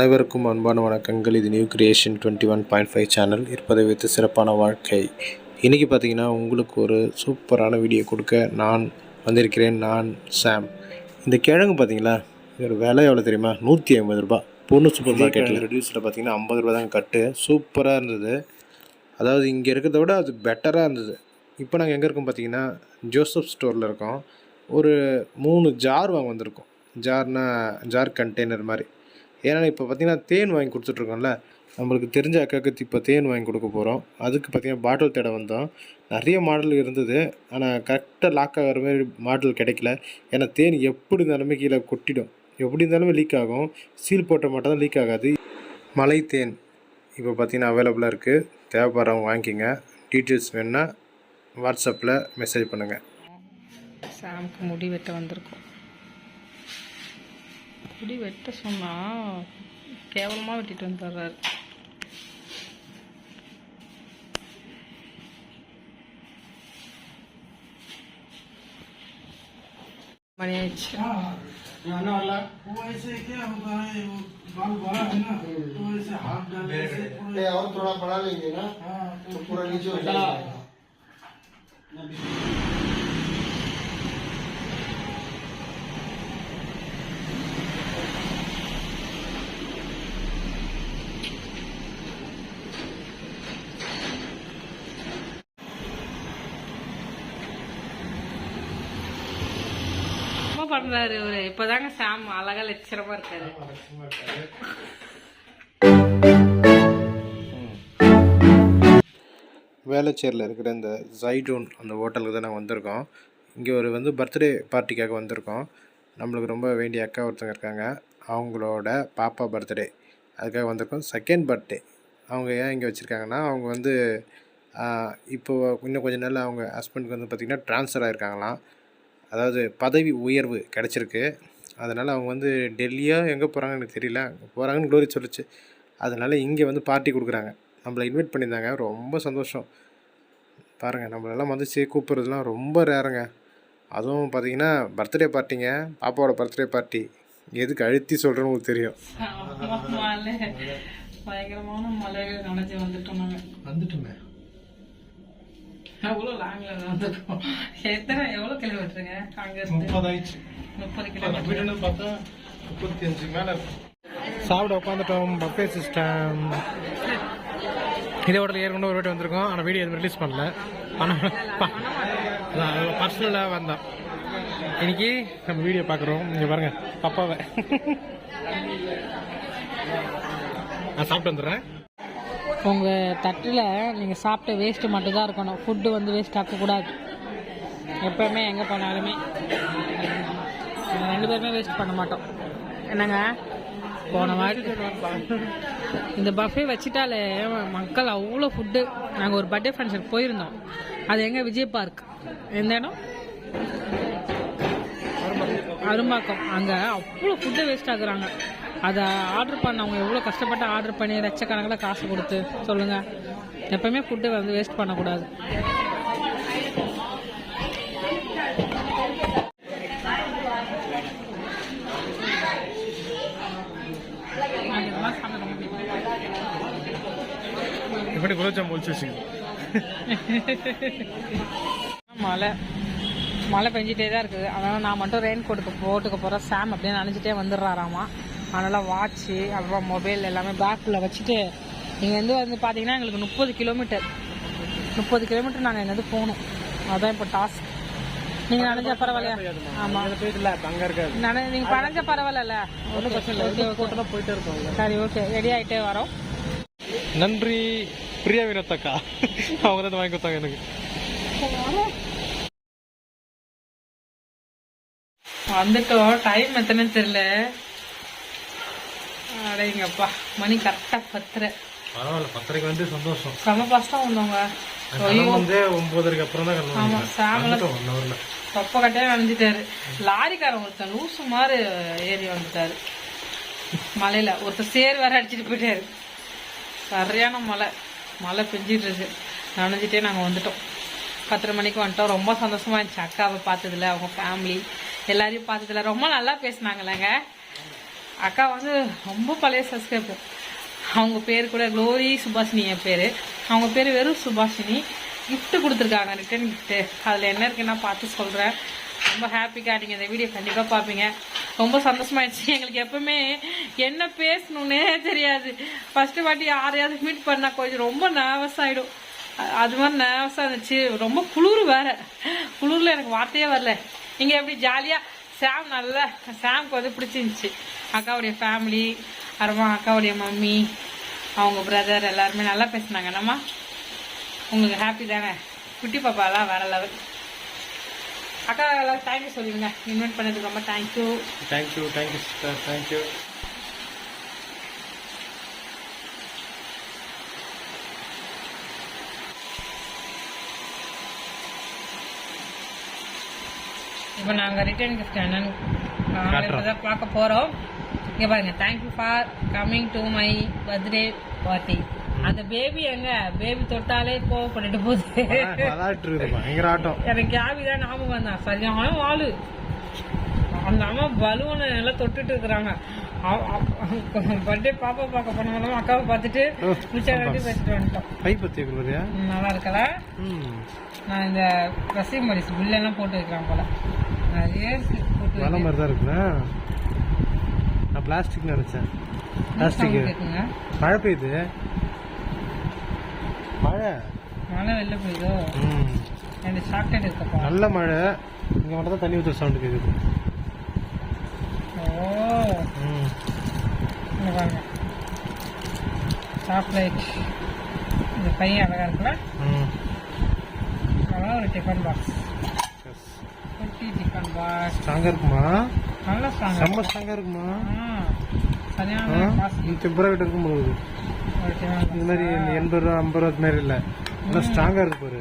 அனைவருக்கும் அன்பான வணக்கங்கள். இது new creation twenty one point five channel இருப்பதை வைத்து சிறப்பான வாழ்க்கை. இன்றைக்கி பார்த்தீங்கன்னா உங்களுக்கு ஒரு சூப்பரான வீடியோ கொடுக்க நான் வந்திருக்கிறேன். நான் சாம் இந்த கிழங்கு பார்த்தீங்களா? இதோட விலை எவ்வளோ தெரியுமா? நூற்றி ஐம்பது ரூபா பொண்ணு சூப்பர் மார்க்கெட்டில் ரெடியூஸில் பார்த்தீங்கன்னா ஐம்பது ரூபா தான் கட்டு சூப்பராக இருந்தது. அதாவது இங்கே இருக்கிறத விட அது பெட்டராக இருந்தது. இப்போ நாங்கள் எங்கே இருக்கோம் பார்த்தீங்கன்னா ஜோசப் ஸ்டோரில் இருக்கோம். ஒரு மூணு ஜார் வாங்க வந்திருக்கோம். ஜார்னா ஜார் கண்டெய்னர் மாதிரி. ஏன்னா இப்போ பார்த்தீங்கன்னா தேன் வாங்கி கொடுத்துட்ருக்கோம்ல. நம்மளுக்கு தெரிஞ்ச அக்காவுக்கு இப்போ தேன் வாங்கி கொடுக்க போகிறோம் அதுக்கு பார்த்தீங்கன்னா பாட்டில் தேட வந்தோம். நிறைய மாடல் இருந்தது. ஆனால் கரெக்டாக லாக் ஆகிற மாதிரி மாடல் கிடைக்கல. ஏன்னா தேன் எப்படி இருந்தாலுமே கீழே கொட்டிடும். எப்படி இருந்தாலுமே லீக் ஆகும். சீல் போட்ட மட்டும் தான் லீக் ஆகாது. மலை தேன் இப்போ பார்த்திங்கன்னா அவைலபிளாக இருக்குது தேவைப்படுறவங்க வாங்கிக்கிங்க. டீட்டெயில்ஸ் வேணுன்னா வாட்ஸ்அப்பில் மெசேஜ் பண்ணுங்கள் சாமுக்கு முடி வெட்ட வந்திருக்கோம். முடி வெட்ட சொன்னா கேவலமாக வெட்டிட்டு வந்துடுறாரு மணி ஆயிடுச்சு वो ऐसे क्या होता है वो बाल बड़ा है ना तो ऐसे हाथ डालने से पूरा और थोड़ा बढ़ा लेंगे ना हाँ तो पूरा नीचे हो जाएगा பண்றாரு இவரு. இப்பதாங்க சாம் அழகா லட்சணமா இருக்காரு. வேளச்சேரியில் இருக்கிற இந்த ஜைடோன் அந்த ஹோட்டலுக்கு தான் நாங்கள் வந்திருக்கோம். இங்கே ஒரு வந்து பர்த்டே பார்ட்டிக்காக வந்திருக்கோம். நம்மளுக்கு ரொம்ப வேண்டிய அக்கா ஒருத்தங்க இருக்காங்க. அவங்களோட பாப்பா பர்த்டே அதுக்காக வந்திருக்கோம். செகண்ட் பர்த்டே அவங்க ஏன் இங்கே வச்சுருக்காங்கன்னா அவங்க வந்து ஆஹ், இப்போ இன்னும் கொஞ்ச நாள்ல அவங்க ஹஸ்பண்டுக்கு வந்து பார்த்திங்கன்னா ட்ரான்ஸ்ஃபர் ஆகிருக்காங்களாம் அதாவது பதவி உயர்வு கிடச்சிருக்கு. அதனால் அவங்க வந்து டெல்லியா எங்கே போகிறாங்கன்னு எனக்கு தெரியல. அங்கே போகிறாங்கன்னு க்ளோரி சொல்லுச்சு. அதனால் இங்கே வந்து பார்ட்டி கொடுக்குறாங்க. நம்மளை இன்வைட் பண்ணியிருந்தாங்க. ரொம்ப சந்தோஷம். பாருங்கள் நம்மளெல்லாம் வந்துச்சு கூப்பிட்றதுலாம் ரொம்ப ரேருங்க அதுவும் பார்த்தீங்கன்னா பர்த்டே பார்ட்டிங்க பாப்பாவோட பர்த்டே பார்ட்டி எதுக்கு அழுத்தி சொல்கிறேன்னு உங்களுக்கு தெரியும். பயங்கரமான மலைகள் நனைஞ்சு வந்துட்டோம் வந்துட்டுமே. அவ்வளோ லாங்ல வந்துட்டோம் எத்தனை எவ்வளவு கிலோமீட்டருங்க அங்க முப்பதாயிடுச்சு முப்பது கிலோமீட்டர் பார்த்தா முப்பத்தி அஞ்சு மேல சாப்பிட உட்காந்துட்டோம் பஃபே சிஸ்டம் இதே ஹோட்டல் ஏற்கனவே ஒரு வாட்டி வந்திருக்கோம் ஆனால் வீடியோ எதுவும் ரிலீஸ் பண்ணல. ஆனால் பர்சனலாக வந்தோம் இன்னைக்கு நம்ம வீடியோ பார்க்குறோம். இங்கே பாருங்க பாப்பாவை. நான் சாப்பிட்டு வந்துடுறேன். உங்கள் தட்டில் நீங்கள் சாப்பிட்ட வேஸ்ட்டு மட்டும்தான் இருக்கணும். ஃபுட்டு வந்து வேஸ்ட் ஆக்கக்கூடாது எப்பவுமே எங்கே போனாலுமே. நாங்கள் ரெண்டு பேருமே வேஸ்ட் பண்ண மாட்டோம். என்னங்க? போன மாதிரி இந்த பஃபே வச்சுட்டாலே மக்கள் அவ்வளோ ஃபுட்டு நாங்கள் ஒரு பர்த்டே ஃபங்க்ஷன் போயிருந்தோம். அது எங்கே? விஜய் பார்க் எந்த இடம்? அரும்பாக்கம். அங்கே அவ்வளோ ஃபுட்டு வேஸ்ட் ஆகுறாங்க அதை ஆர்டர் பண்ணவங்க எவ்வளோ கஷ்டப்பட்டு ஆர்டர் பண்ணி லட்சக்கணக்கில் காசு கொடுத்து சொல்லுங்கள் எப்பவுமே ஃபுட்டு வந்து வேஸ்ட் பண்ணக்கூடாது. எப்படி குலோப்ஜாம் ஒழிச்சு வச்சுக்கணும் மழை. மழை பெஞ்சிட்டே தான் இருக்குது. அதனால் நான் மட்டும் ரெயின் கோட்டுக்கு போட்டுக்க போகிறேன் சாம் அப்படியே நினச்சிட்டே வந்துடுறாராமா. அதனால் வாட்ச்சு அப்புறம் மொபைல் எல்லாமே பேக்கில் வச்சுட்டு இங்கேருந்து வந்து பார்த்தீங்கன்னா எங்களுக்கு முப்பது கிலோமீட்டர் முப்பது கிலோமீட்டர் நாங்கள் இங்கேருந்து போகணும். அதான் இப்போ டாஸ்க் நீங்கள் நினைஞ்சா பரவாயில்லையா? ஆமாம் அங்க இருக்காது. நனை நீங்கள் பனைஞ்சா பரவாயில்ல ஒன்றும் பிரச்சனை இல்லை. போயிட்டே இருப்பாங்க சரி ஓகே ரெடி ஆகிட்டே வரோம். நன்றி பிரியா வினோத்தக்கா. அவங்க தான் வாங்கி கொடுத்தாங்க எனக்கு. வந்துட்டோம். டைம் எத்தனைன்னு தெரியல. அடைங்கப்பா. மணி கரெக்டாக பத்தரை. பரவாயில்ல பத்தரைக்கு வந்து சந்தோஷம். செம கஷ்டம் வந்தவங்க. வந்து ஒன்பதரைக்கு அப்புறம் தான் கிளம்புவாங்க ஆமா சாமல ஒன் ஹவர்ல தொப்ப கட்டையே நனைஞ்சிட்டாரு லாரிக்காரன் ஒருத்தன் லூசு மாதிரி ஏறி வந்துட்டாரு. மலையில ஒருத்தர் சேர் வேற அடிச்சிட்டு போயிட்டாரு. சரியான மழை. மழை பெஞ்சிட்டு இருக்கு. நனைஞ்சிட்டே நாங்கள் வந்துட்டோம். பத்தரை மணிக்கு வந்துட்டோம். ரொம்ப சந்தோஷமா இருந்துச்சு. அக்காவை பார்த்ததுல அவங்க ஃபேமிலி எல்லாரையும் பார்த்ததுல. ரொம்ப நல்லா பேசினாங்களேங்க அக்கா வந்து ரொம்ப பழைய சப்ஸ்கிரைபர் அவங்க பேர் கூட க்ளோரி சுபாஷினி என் பேர். அவங்க பேர் வெறும் சுபாஷினி. கிஃப்ட்டு கொடுத்துருக்காங்க ரிட்டன் கிஃப்ட்டு அதில் என்ன இருக்குன்னா பார்த்து சொல்கிறேன் ரொம்ப ஹாப்பிக்கா நீங்கள் இந்த வீடியோ கண்டிப்பாக பார்ப்பீங்க. ரொம்ப சந்தோஷமாயிடுச்சு. எங்களுக்கு எப்பவுமே என்ன பேசணுன்னே தெரியாது. ஃபஸ்ட்டு வாட்டி யாரையாவது மீட் பண்ணால் கொஞ்சம் ரொம்ப நர்வஸ் ஆகிடும் அது மாதிரி நர்வஸாக இருந்துச்சு. ரொம்ப குளிர் வேற. குளிரில் எனக்கு வார்த்தையே வரல. நீங்கள் எப்படி ஜாலியாக சாம் நல்லா சாம்க்கு வந்து பிடிச்சிருந்துச்சி. அக்காவுடைய ஃபேமிலி அப்புறமா அக்காவுடைய மம்மி அவங்க பிரதர் எல்லாருமே நல்லா பேசுனாங்க. என்னம்மா? உங்களுக்கு ஹாப்பி தானே? குட்டி பாப்பாலாம் வேற லெவல் அக்கா எல்லாரும் தேங்க்யூ சொல்லிடுங்க. இன்வைட் பண்ணதுக்கு ரொம்ப thank you thank you thank you sister thank you இப்போ நாங்கள் ரிட்டர்ன் கிஃப்ட் என்னன்னு பார்க்க போகிறோம் இங்கே பாருங்க thank you for coming to my birthday party அந்த பேபி எங்க? பேபி தொட்டாலே கோவப்பட்டுட்டு போகுது. எனக்கு கேபி தான் ஞாபகம் வந்தான் சரியான வாளு அந்த அம்மா பலூனை எல்லாம் தொட்டுட்டு இருக்கிறாங்க. பர்த்டே பாப்பா பார்க்க போனவங்களும் அக்காவை பார்த்துட்டு மிச்சம் ரெண்டு பேசிட்டு வந்துட்டோம். நல்லா இருக்கல? நான் இந்த ரசி மரிசி பில்லெல்லாம் போட்டு வைக்கிறேன் போல. நிறைய போட்டு மலை மாதிரி தான் இருக்குண்ணா நான் பிளாஸ்டிக். நினைச்சேன் பிளாஸ்டிக் மழை பெய்யுது. மழை. மழை வெளில போயிதோ ம். ரெண்டு சாக்லேட் இருக்கப்பா நல்ல மழை. இங்கே மட்டும் தான் தண்ணி ஊற்றுற சவுண்டு கேட்குது ஓ. ம். இங்க பாருங்க. சாக்லேட் இந்த பையன் அழகா இருக்குல்ல? அதான் ஒரு டிஃபன் பாக்ஸ் குட்டி டிஃபன் பாக்ஸ் ஸ்ட்ராங்காக இருக்குமா? நல்லா ஸ்ட்ராங் செம்ம ஸ்ட்ராங்காக இருக்குமா? சரியான கிட்ட இருக்கும் டிஃபன் இந்த மாதிரி எண்பது ரூபா ஐம்பது ரூபா அது மாதிரி இல்லை. நல்லா ஸ்ட்ராங்காக இருக்கு பாரு.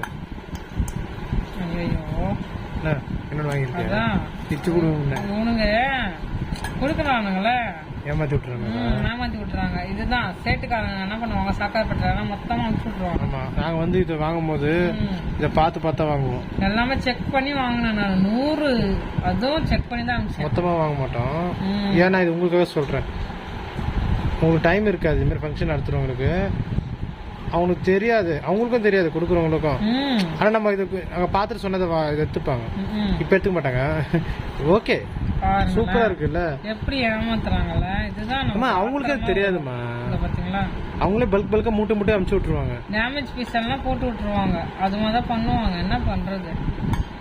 ஐயோ என்ன? வாங்கியிருக்கேன் பிச்சு கொடுங்க. கொடுக்குறானுங்களே. ஏமாத்தி விட்டுறாங்க. ஏமாத்தி விட்டுறாங்க. இதுதான் சேட்டுக்காரங்க என்ன பண்ணுவாங்க? சாக்கார் பட்டுறாங்க மொத்தமா அனுப்பிச்சு விட்டுருவாங்க. ஆமாம் நாங்கள் வந்து இதை வாங்கும்போது. இதை பார்த்து பார்த்தா வாங்குவோம். எல்லாமே செக் பண்ணி வாங்கினேன் நான். நூறு அதுவும் செக் பண்ணி தான் அனுப்பிச்சேன் மொத்தமாக வாங்க மாட்டோம். ஏன்னா இது உங்களுக்காக சொல்கிறேன் உங்களுக்கு டைம் இருக்காது. இதுமாரி ஃபங்க்ஷன் நடத்துகிறவங்களுக்கு அவங்களுக்கு தெரியாது. அவங்களுக்கும் தெரியாது கொடுக்குறவங்களுக்கும். ம். ஆனால் நம்ம இது நாங்கள் பார்த்துட்டு சொன்னதை இதை எடுத்துப்பாங்க. இப்போ எடுத்துக்க மாட்டாங்க ஓகே. சூப்பராக இருக்குல்ல? எப்படி ஏமாத்துறாங்கல்ல? இதுதான் அம்மா அவங்களுக்கே அது தெரியாதும்மா. இங்க பாத்தீங்களா அவங்களே பல்க் பல்காக மூட்டை மூட்டை அமுச்சு விட்ருவாங்க டேமேஜ் பீஸ் எல்லாம் போட்டு விட்டுருவாங்க. அது மாதிரி பண்ணுவாங்க. என்ன பண்றது?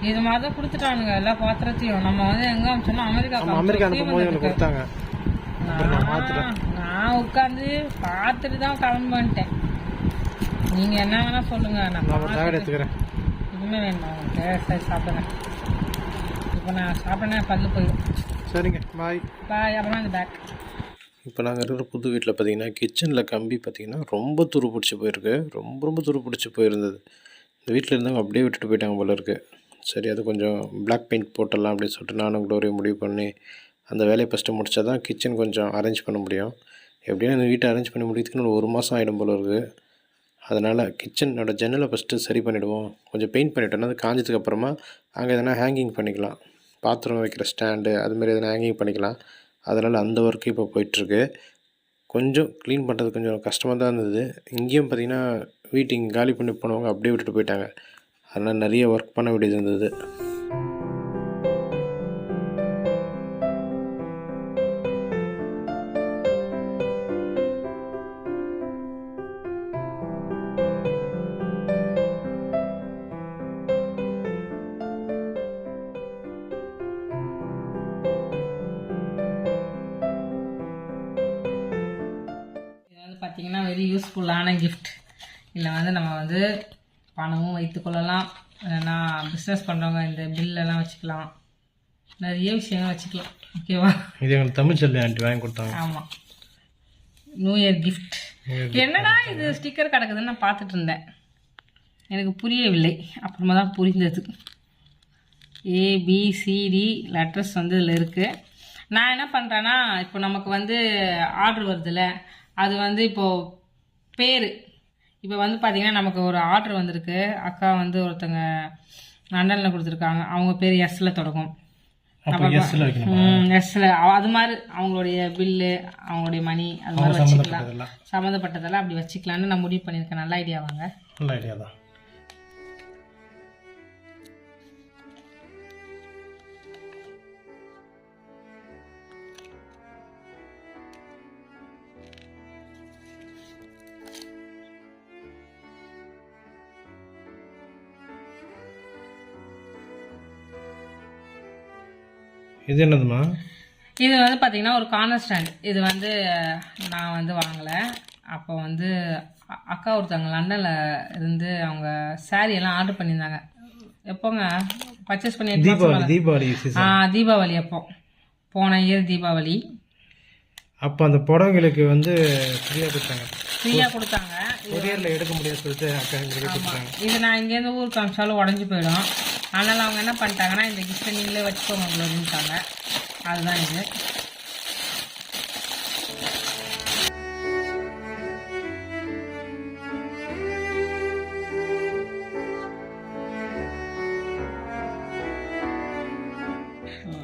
இது மாதிரி தான் கொடுத்துட்டானுங்க எல்லா பாத்திரத்தையும். நம்ம வந்து எங்க அனுப்பிச்சோம்னா அமெரிக்கா அமெரிக்கா அனுப்பும் கொடுத்தாங்க. நான் உட்காந்து பார்த்துட்டு தான் வந்துட்டேன் நீங்க என்ன வேணா சொல்லுங்க நான் எடுத்துக்கிறேன். இதுவுமே வேணுமா உங்களுக்கு சரி சாப்பிடுங்க. இப்போ நான் சாப்பிட்டேன்னா பல்லு போயிடும். சரிங்க பாய் பாய் அப்புறமா இந்த பேக் இப்போ நாங்கள் இருக்கிற புது வீட்டில் பார்த்தீங்கன்னா கிச்சனில் கம்பி பார்த்தீங்கன்னா ரொம்ப துரு பிடிச்சி போயிருக்கு. ரொம்ப ரொம்ப துரு பிடிச்சி போயிருந்தது. இந்த வீட்டில் இருந்தவங்க அப்படியே விட்டுட்டு போயிட்டாங்க போல இருக்கு. சரி அது கொஞ்சம் பிளாக் பெயிண்ட் போட்டுடலாம் அப்படின்னு சொல்லிட்டு நானும் க்ளோரியும் முடிவு பண்ணி அந்த வேலையை ஃபஸ்ட்டு முடிச்சா தான் கிச்சன் கொஞ்சம் அரேஞ்ச் பண்ண முடியும். எப்படின்னா இந்த வீட்டை அரேஞ்ச் பண்ணி முடிக்கிறதுக்கு இன்னும் ஒரு மாதம் ஆகிடும் போல இருக்குது அதனால் கிச்சனோட ஜன்னலை ஃபஸ்ட்டு சரி பண்ணிவிடுவோம் கொஞ்சம் பெயிண்ட் பண்ணிட்டோம்னா அது காஞ்சதுக்கப்புறமா அங்கே எதனா ஹேங்கிங் பண்ணிக்கலாம். பாத்திரம் வைக்கிற ஸ்டாண்டு அதுமாரி எதனா ஹேங்கிங் பண்ணிக்கலாம். அதனால் அந்த ஒர்க்கு இப்போ போயிட்டுருக்கு. கொஞ்சம் க்ளீன் பண்ணுறது கொஞ்சம் கஷ்டமாக தான் இருந்தது. இங்கேயும் பார்த்திங்கன்னா வீட்டு இங்கே காலி பண்ணி போனவங்க அப்படியே விட்டுட்டு போயிட்டாங்க. அதனால் நிறைய ஒர்க் பண்ண வேண்டியது இருந்தது. பார்த்தீங்கன்னா வெரி யூஸ்ஃபுல்லான கிஃப்ட் இதில் வந்து நம்ம வந்து பணமும் வைத்துக்கொள்ளலாம் இல்லைன்னா பிஸ்னஸ் பண்ணுறவங்க இந்த பில்லெல்லாம் வச்சுக்கலாம். நிறைய விஷயங்கள் வச்சுக்கலாம். ஓகேவா இது எங்களுக்கு தமிழ் செல்வி ஆண்டி வாங்கி கொடுத்தாங்க. ஆமாம் நியூ இயர் கிஃப்ட் என்னடா இது ஸ்டிக்கர் கிடக்குதுன்னு நான் பார்த்துட்டு இருந்தேன். எனக்கு புரியவில்லை. அப்புறமா தான் புரிந்தது. ஏபிசிடி லெட்டர்ஸ் வந்து இதில் இருக்குது நான் என்ன பண்ணுறேன்னா இப்போ நமக்கு வந்து ஆர்டர் வருதுல்ல அது வந்து இப்போது பேர். இப்போ வந்து பார்த்தீங்கன்னா நமக்கு ஒரு ஆர்டர் வந்திருக்கு. அக்கா வந்து ஒருத்தங்க லண்டனில் கொடுத்துருக்காங்க. அவங்க பேர் எஸ்ல தொடங்கும். எஸ்ல அது மாதிரி அவங்களுடைய பில்லு அவங்களுடைய மணி அது மாதிரி வச்சுக்கலாம். சம்மந்தப்பட்டதெல்லாம். அப்படி வச்சுக்கலான்னு நான் முடிவு பண்ணியிருக்கேன். நல்ல ஐடியா வாங்க. நல்ல ஐடியா தான். இது என்னதுமா? இது வந்து பார்த்தீங்கன்னா ஒரு கார்னர் ஸ்டாண்ட் இது வந்து நான் வந்து வாங்கலை. அப்போ வந்து அக்கா ஒருத்தவங்க லண்டனில் இருந்து அவங்க saree எல்லாம் ஆர்டர் பண்ணியிருந்தாங்க. எப்போங்க? பர்ச்சேஸ் பண்ணி தீபாவளி. தீபாவளி ஆ தீபாவளி அப்போ. போன இயர் தீபாவளி. அப்போ அந்த புடவைங்களுக்கு வந்து ஃப்ரீயாக கொடுத்தாங்க. ஃப்ரீயாக கொடுத்தாங்க. கொரியரில் எடுக்க முடியாது சொல்லிட்டு அக்கா கொடுத்தாங்க இது நான் இங்கேருந்து ஊருக்கு அனுப்பிச்சாலும் உடஞ்சி போயிடும். அதனால் அவங்க என்ன பண்ணிட்டாங்கன்னா இந்த கிஃப்ட்டை நீங்களே வச்சுக்கோங்க அப்படின்ட்டாங்க. அதுதான் இது.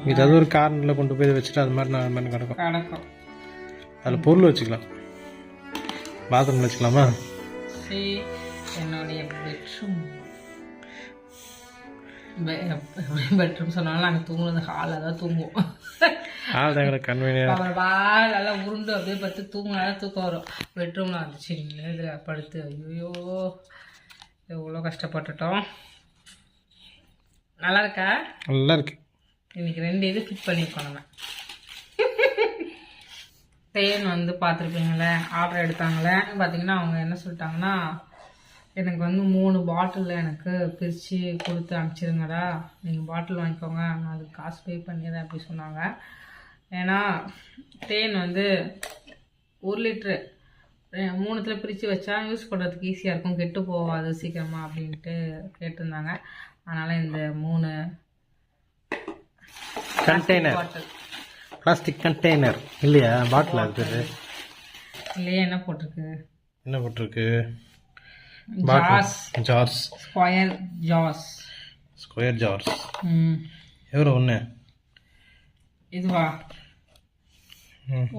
ஏதாவது ஒரு கார்னரில் கொண்டு போய் வச்சுட்டு அது மாதிரி நான் மாதிரி கிடக்கும். கிடக்கும். அதில் பொருள் வச்சுக்கலாம். பாத்ரூமில் வச்சுக்கலாமா? சரி என்னுடைய பெட்ரூம் பெட்ரூம் சொன்னாலும் நாங்கள் தூங்குறது ஹாலில் தான் தூங்குவோம். அப்புறம் வால் எல்லாம் உருண்டு அப்படியே படுத்து தூங்கினாலும் தூக்கம் வரும். பெட்ரூமில் வந்துச்சு இதில் படுத்து ஐயோ எவ்வளோ கஷ்டப்பட்டுட்டோம். நல்லா இருக்கா? நல்லா இருக்கு. இன்னைக்கு ரெண்டு இது ஃபிட் பண்ணியிருக்கோம் நம்ம. தேன் வந்து பார்த்துருப்பீங்களே ஆர்டர் எடுத்தாங்களே பார்த்தீங்கன்னா அவங்க என்ன சொல்லிட்டாங்கன்னா எனக்கு வந்து மூணு பாட்டில் எனக்கு பிரித்து கொடுத்து அனுப்பிச்சிருங்கடா. நீங்கள் பாட்டில் வாங்கிக்கோங்க. நான் அதுக்கு காசு பே பண்ணிடுறேன் அப்படி சொன்னாங்க. ஏன்னா தேன் வந்து ஒரு லிட்ரு மூணுத்தில் பிரித்து வச்சா யூஸ் பண்ணுறதுக்கு ஈஸியாக இருக்கும். கெட்டு போகாது சீக்கிரமாக அப்படின்ட்டு கேட்டிருந்தாங்க. அதனால் இந்த மூணு கண்டெய்னர் பிளாஸ்டிக் கண்டெய்னர் இல்லையா? பாட்டில் பேர் இல்லையே என்ன போட்டிருக்கு? என்ன போட்டிருக்கு? ஜாஸ் ஜார்ஸ் ஸ்கொயர் ஜாஸ் ஸ்கொயர் ஜார்ஸ் ம் எவ்வளோ ஒன்று இதுவா.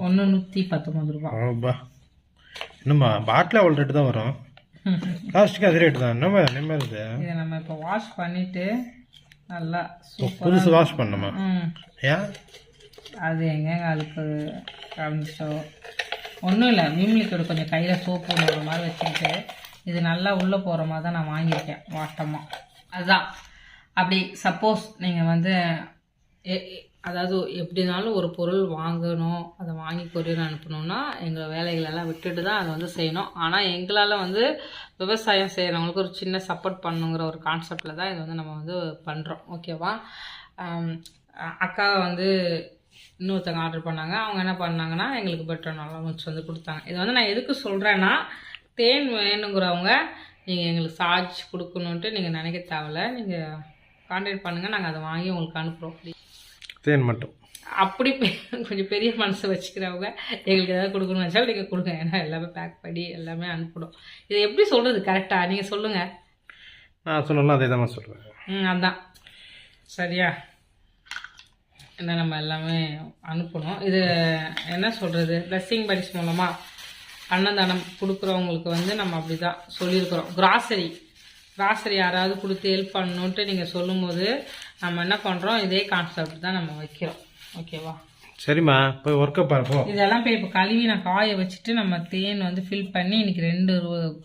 ஒன்று நூற்றி பத்தொம்பது ரூபா ஆபா என்னம்மா பாட்டில் அவ்வளோ ரேட்டு தான் வரும் பிளாஸ்டிக் அது ரேட்டு தான் என்னம்மா என்ன இது இதை நம்ம இப்போ வாஷ் பண்ணிட்டு நல்லா புதுசு வாஷ் பண்ணணுமா ம் ஏன் அது எங்கெங்க அதுக்கு கலந்துச்சோ ஒன்றும் இல்லை விம்லிக்கோட கொஞ்சம் கையில் சோப்பு மாதிரி வச்சுக்கிட்டு இது நல்லா உள்ளே போகிற மாதிரி தான் நான் வாங்கியிருக்கேன் வாட்டமாக அதுதான் அப்படி சப்போஸ் நீங்கள் வந்து எ- அதாவது எப்படினாலும் ஒரு பொருள் வாங்கணும் அதை வாங்கி கொரியர் அனுப்பணும்னா எங்கள் வேலைகளெல்லாம் விட்டுட்டு தான் அதை வந்து செய்யணும். ஆனால் எங்களால் வந்து விவசாயம் செய்கிறவங்களுக்கு ஒரு சின்ன சப்போர்ட் பண்ணுங்கிற ஒரு கான்செப்டில் தான் இது வந்து நம்ம வந்து பண்ணுறோம் ஓகேவா அக்கா வந்து இன்னொருத்தவங்க ஆர்டர் பண்ணாங்க. அவங்க என்ன பண்ணாங்கன்னா எங்களுக்கு பெட்டர் நல்லா வந்து கொடுத்தாங்க. இது வந்து நான் எதுக்கு சொல்கிறேன்னா தேன் வேணுங்கிறவங்க நீங்கள் எங்களுக்கு சார்ஜ் கொடுக்கணுன்ட்டு நீங்கள் நினைக்க தேவையில்ல. நீங்கள் கான்டாக்ட் பண்ணுங்கள் நாங்கள் அதை வாங்கி உங்களுக்கு அனுப்புகிறோம் தேன் மட்டும். அப்படி கொஞ்சம் பெரிய மனசு வச்சுக்கிறவங்க எங்களுக்கு ஏதாவது கொடுக்கணும்னு வச்சாலும் நீங்கள் கொடுங்க. ஏன்னா எல்லாமே பேக் பண்ணி எல்லாமே அனுப்பிடும் இதை எப்படி சொல்கிறது கரெக்டாக நீங்கள் சொல்லுங்கள் நான் சொல்லலாம் அதே தான் சொல்லுவேன் ம் அதான். சரியா? என்ன நம்ம எல்லாமே அனுப்பணும். இது என்ன சொல்கிறது பிளஸ்ஸிங் பரிஸ் மூலமாக அன்னதானம் கொடுக்குறவங்களுக்கு வந்து நம்ம அப்படி தான் சொல்லியிருக்கிறோம். கிராசரி கிராசரி யாராவது கொடுத்து ஹெல்ப் பண்ணணுன்ட்டு நீங்கள் சொல்லும்போது நம்ம என்ன பண்ணுறோம் இதே கான்செப்ட் தான் நம்ம வைக்கிறோம். ஓகேவா சரிம்மா போய் ஒர்க்கை பார்ப்போம் இதெல்லாம் போய் இப்போ கழுவி நான் காய வச்சுட்டு நம்ம தேன் வந்து ஃபில் பண்ணி இன்னைக்கு ரெண்டு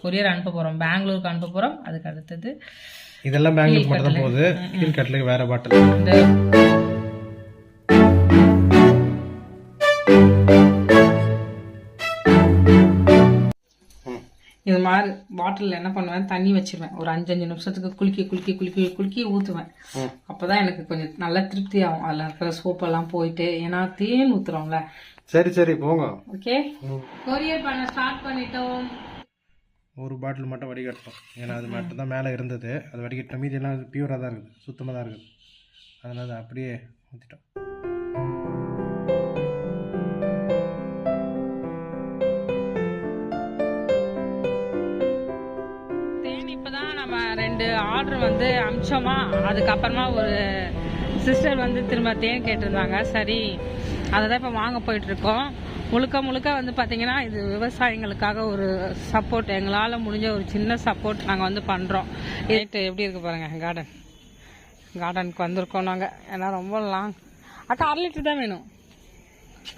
கொரியர் அனுப்ப போகிறோம் பெங்களூருக்கு அனுப்ப போகிறோம் அதுக்கு அடுத்தது இதெல்லாம் பெங்களூருக்கு மட்டும் தான் போகுது. கீழ்கட்டிலுக்கு வேற பாட்டில் இது மாதிரி பாட்டிலில் என்ன பண்ணுவேன்? தண்ணி வச்சிருவேன். ஒரு அஞ்சஞ்சு நிமிஷத்துக்கு குலுக்கி குலுக்கி குலுக்கி குலுக்கி ஊற்றுவேன் அப்போ தான் எனக்கு கொஞ்சம் நல்லா திருப்தி ஆகும் அதில் இருக்கிற சோப்பெல்லாம் போயிட்டு ஏன்னா தேன் ஊற்றுறோம்ல சரி சரி போங்க. ஓகே கொரியர் பண்ண ஸ்டார்ட் பண்ணிட்டோம். ஒரு பாட்டில் மட்டும் வடிகட்டணும். ஏன்னா அது மட்டும் தான் மேலே இருந்தது. அது வடிகட்ட மீதி எல்லாம் பியூராக தான் இருக்குது. சுத்தமாக தான் இருக்குது. அதனால் அதை அப்படியே ஊற்றிட்டோம் ஆர்டர் வந்து அமிச்சோமா? அதுக்கப்புறமா ஒரு சிஸ்டர் வந்து திரும்ப தேன் கேட்டிருந்தாங்க. சரி அதை தான் இப்போ வாங்க போயிட்டுருக்கோம். முழுக்க முழுக்க வந்து பார்த்திங்கன்னா இது விவசாயிகளுக்காக ஒரு சப்போர்ட் எங்களால் முடிஞ்ச ஒரு சின்ன சப்போர்ட் நாங்கள் வந்து பண்ணுறோம் ரேட்டு எப்படி இருக்கு பாருங்கள் கார்டன் கார்டனுக்கு வந்திருக்கோம் நாங்கள் ஏன்னா ரொம்ப லாங் அக்கா அரை லிட்டர் தான் வேணும்.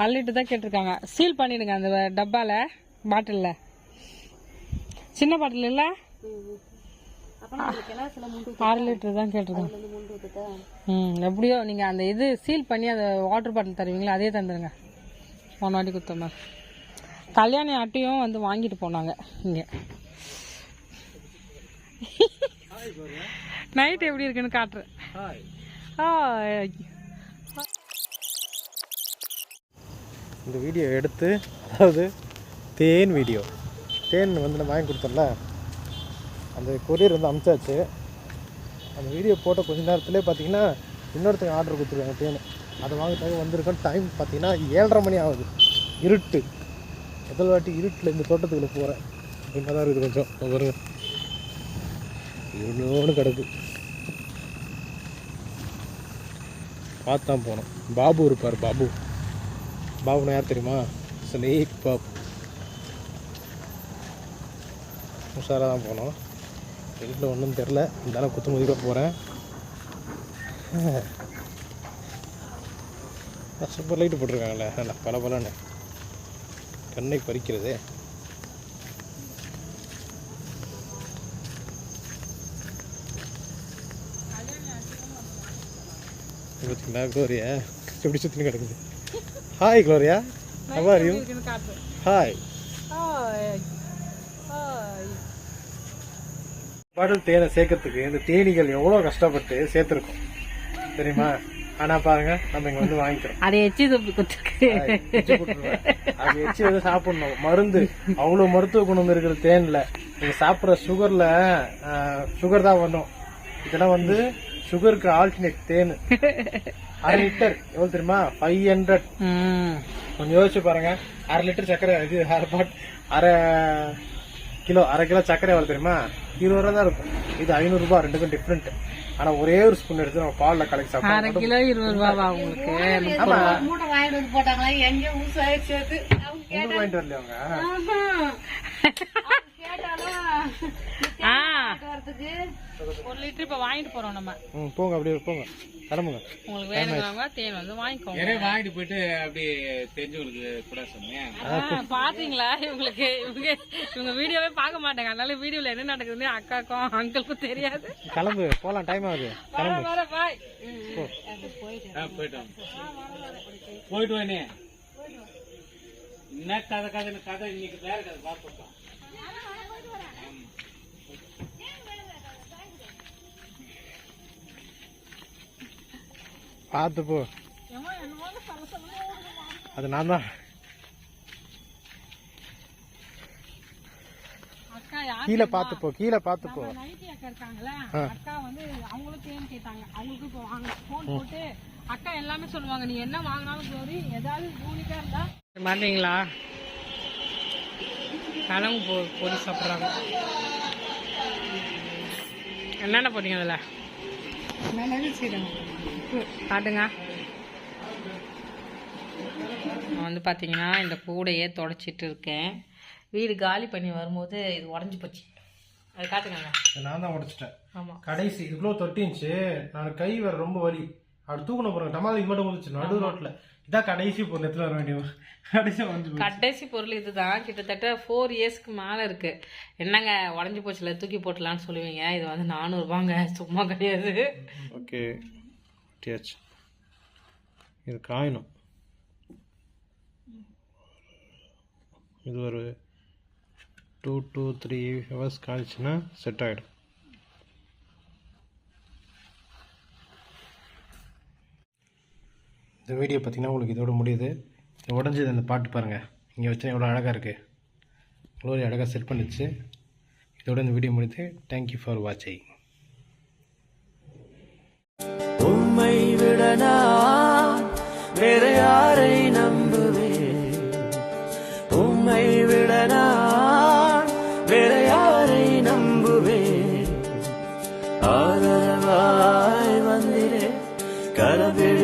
அரை லிட்டர் தான் கேட்டிருக்காங்க. சீல் பண்ணிடுங்க அந்த டப்பாவில் பாட்டிலில் சின்ன பாட்டில் இல்லை? ஆறு லிட்டர் தான் கேட்டிருக்காங்க ம் எப்படியோ நீங்கள் அந்த இது சீல் பண்ணி அந்த வாட்டர் பாட்டில் தருவீங்களா அதே தந்துடுங்க போன வாட்டி கொடுத்த மாதிரி கல்யாணி அட்டையும் வந்து வாங்கிட்டு போனாங்க இங்கே. நைட் எப்படி இருக்குன்னு காட்டுறேன். இந்த வீடியோ எடுத்து அதாவது தேன் வீடியோ தேன் வந்து நம்ம வாங்கி கொடுத்தோம்ல. அந்த கொரியர் வந்து அமுச்சாச்சு. அந்த வீடியோ போட்ட கொஞ்ச நேரத்துலேயே பார்த்தீங்கன்னா இன்னொருத்தங்க ஆர்டர் கொடுத்துருக்காங்க தேன். அதை வாங்கிட்டாங்க வந்திருக்கோம். டைம் பார்த்தீங்கன்னா ஏழரை மணி ஆகுது. இருட்டு. முதல் வாட்டி இருட்டில் இந்த தோட்டத்துக்குள்ளே போகிறேன் என்ன தான் இருக்குது கொஞ்சம். ஒரு பாருங்க. இருளோடு கிடக்கு. பார்த்தான் போனோம். பாபு இருப்பார் பாபு. பாபுனா யார் தெரியுமா? ஸ்னேக் பாபு. உஷாராக தான் போனோம். வீட்டில் ஒன்றும் தெரில இருந்தாலும் குத்து முதிக்க போகிறேன் சூப்பர் லைட்டு போட்டிருக்காங்களே நல்லா பல பலன்னு. கண்ணை பறிக்கிறதே. பார்த்தீங்களா க்ளோரியா? எப்படி சுற்றினு கிடக்குது. Hi Gloria. ஹாய் ஹாய் பாடல் தேனை சேர்க்கறதுக்கு இந்த தேனீகள் எவ்வளோ கஷ்டப்பட்டு சேர்த்துருக்கோம். தெரியுமா? ஆனா பாருங்க நம்ம இங்க வந்து வாங்கிக்கிறோம். அதை எச்சி துப்பி குத்துருக்கு எச்சி போட்டுருவேன். அது எச்சி வந்து சாப்பிடணும். மருந்து. அவ்வளவு மருத்துவ குணம் இருக்கிற தேன்ல. நீங்க சாப்பிடுற சுகர்ல சுகர் தான் வரும் இதெல்லாம் வந்து சுகருக்கு ஆல்டர்னேட் தேன். அரை லிட்டர் எவ்வளவு தெரியுமா? ஃபைவ் ஹண்ட்ரட் கொஞ்சம் யோசிச்சு பாருங்க. அரை லிட்டர் சர்க்கரை இது அரை பாட் அரை கிலோ அரை கிலோ சர்க்கரை எவ்வளவு தெரியுமா? இருபது ரூபா தான் இருக்கும். இது ஐநூறு ரூபாய் ரெண்டுக்கும் டிஃப்ரெண்ட் ஆனா ஒரே ஒரு ஸ்பூன் எடுத்து நம்ம பால்ல கலக்கி அரை சாப்பிட்டோம் கிலோ இருபது ரூபாவா உங்களுக்கு? ஆமா மூட்டை வாங்கிட்டு வந்து போட்டாங்களா? எங்க அவங்க வாங்கிட்டு அவங்க? ஒரு லிட்டர் இப்ப வாங்கிட்டு போறோம் நம்ம. ம் போங்க அப்படியே போங்க. கிளம்புங்க. உங்களுக்கு வேணுங்கிறவங்க தேன் வந்து வாங்கிக்கோங்க. வாங்கிட்டு போயிட்டு அப்படி தெரிஞ்சவங்களுக்கு கூட சொன்னேன். பாத்தீங்களா? இவங்களுக்கு இவங்க இவங்க வீடியோவே பார்க்க மாட்டாங்க. அதனால வீடியோல என்ன நடக்குதுன்னு அக்காக்கும் அங்கிளுக்கும் தெரியாது. கிளம்பு போலாம் டைம் ஆகுது. வர பாய் போயிட்டு வாங்க. போயிட்டு வானே என்ன கதை கதை கதை இன்னைக்கு வேற கதை பார்த்துருக்கோம் பார்த்து போ அது நான் தான். அக்கா யார் கீழே பார்த்து போ கீழே பார்த்து போ நைட்டி அக்கா இருக்காங்களா அக்கா வந்து அவங்களும் தேன் கேட்டாங்க. அவங்களுக்கும் இப்போ வாங்க ஃபோன் போட்டு அக்கா எல்லாமே சொல்லுவாங்க நீ என்ன வாங்கினாலும் சரி ஏதாவது யூனிக்கா இருந்தா மாட்டீங்களா கனவு போ பொடி சாப்பிட்றாங்க. என்னென்ன போட்டீங்க அதில்? காட்டுங்க. நான் வந்து பார்த்தீங்கன்னா இந்த கூடையே தொடச்சிட்டு இருக்கேன். வீடு காலி பண்ணி வரும்போது இது உடஞ்சி போச்சு. அது காட்டுங்க நான் தான் உடைச்சிட்டேன். ஆமாம் கடைசி இவ்வளோ தொட்டின்ச்சு நான் கை வேற ரொம்ப வலி. அப்படி தூக்கணும் போறேன். டமாதுக்கு மட்டும் வந்துச்சு நடு ரோட்ல. இதான் கடைசி பொருள் எடுத்துட்டு வர வேண்டிய கடைசி வந்து கடைசி பொருள் இதுதான். கிட்டத்தட்ட ஃபோர் இயர்ஸ்க்கு மேலே இருக்கு. என்னங்க உடஞ்சி போச்சுல தூக்கி போட்டலான்னு சொல்லுவீங்க. இது வந்து நானூறுபாங்க. சும்மா கிடையாது. ஓகே. டியாச்சு இது காயணும் இது ஒரு டூ டூ த்ரீ ஹவர்ஸ் காய்ச்சுன்னா செட் ஆகிடும் இந்த வீடியோ பார்த்தீங்கன்னா உங்களுக்கு இதோட முடியுது. இது உடஞ்சது அந்த பாட்டு பாருங்கள் இங்கே வச்சு எவ்வளோ அழகாக இருக்குது க்ளோரி அழகாக செட் பண்ணிடுச்சு. இதோட இந்த வீடியோ முடித்து தேங்க்யூ ஃபார் வாட்சிங் உம்மை விடனா வேற யாரை நம்புவேன்? உம்மை விடனா வேற யாரை நம்புவேன்? ஆதரவாய் வந்திரே கலவிழ